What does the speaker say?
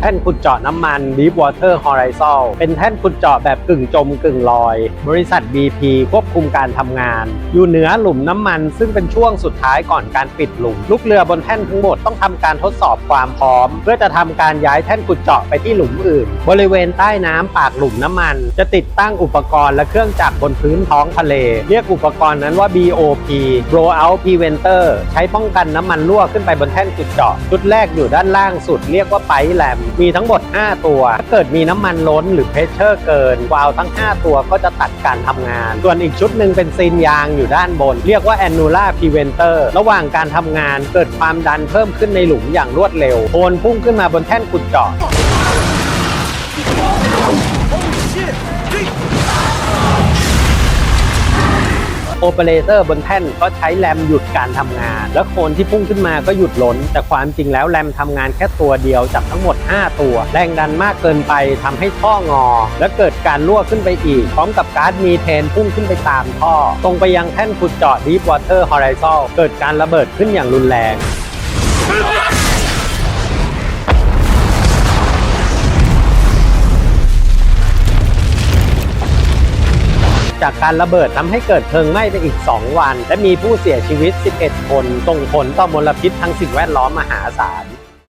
แท่นขุดเจาะน้ำมัน Deepwater Horizon เป็นแท่นขุดเจาะแบบกึ่งจมกึ่งลอย บริษัท BP ควบคุมการทำงาน อยู่เหนือหลุมน้ำมัน ซึ่งเป็นช่วงสุดท้ายก่อนการปิดหลุม ลูกเรือบนแท่นทั้งหมดต้องทำการทดสอบความพร้อม เพื่อจะทำการย้ายแท่นขุดเจาะไปที่หลุมอื่น บริเวณใต้น้ำปากหลุมน้ำมัน จะติดตั้งอุปกรณ์และเครื่องจักรบนพื้นท้องทะเล เรียกอุปกรณ์นั้นว่า BOP Blowout Preventer ใช้ป้องกันน้ำมันรั่วขึ้นไปบนแท่นขุดเจาะ ชุดแรกอยู่ด้านล่างสุดเรียกว่าไ i แลมมีทั้งหมด 5 ตัว ถ้าเกิดมีน้ำมันล้นหรือเพชเชอร์เกินวาล์วทั้ง 5 ตัวก็จะตัดการทำงาน ส่วนอีกชุดหนึ่งเป็นซีนยางอยู่ด้านบน เรียกว่า Annular Preventer ระหว่างการทำงานเกิดความดันเพิ่มขึ้นในหลุมอย่างรวดเร็วโอนพุ่งขึ้นมาบนแท่นขุดเจาะ โอเปอเรเตอร์บนแท่นก็ใช้แรมหยุดการทำงาน แล้วโคนที่พุ่งขึ้นมาก็หยุดหล้นแต่ความจริงแล้วแรมทำงานแค่ตัวเดียวจากทั้งหมด 5 ตัว แรงดันมากเกินไปทำให้ท่องอ และเกิดการรั่วขึ้นไปอีก พร้อมกับก๊าซมีเทนพุ่งขึ้นไปตามท่อ ตรงไปยังแท่นขุดเจาะ Deepwater Horizon เกิดการระเบิดขึ้นอย่างรุนแรง จากการระเบิดทำให้เกิดเพลิงไหม้ไปอีก 2 วัน และมีผู้เสียชีวิต 11 คนส่งผลต่อมลพิษทางสิ่งแวดล้อมมหาศาล